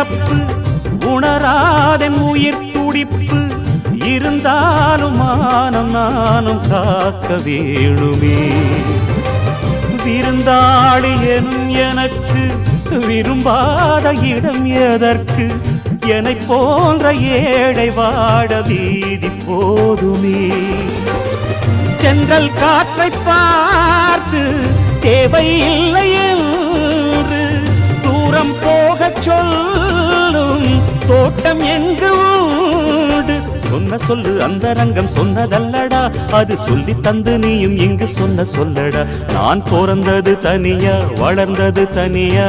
பிறப்பு உணராதன் உயிர் துடிப்பு இருந்தாலும் மானம் நானும் காக்க வேணுமே. விருந்தாளி எனும் எனக்கு விரும்பாத இடம் எதற்கு? என்னை போன்ற ஏழை வாட வீதி போதுமே. தென்றல் காற்றை பார்த்து தேவையில்லை என்று தூரம் போகச் சொல்லும் தோட்டம் எங்கு உண்டு? சொன்ன சொல்லு அந்த ரங்கம் சொன்னதல்லடா. அது சொல்லி தந்து நீயும் இங்கு சொன்ன சொல்லடா. நான் பிறந்தது தனியா வளர்ந்தது தனியா?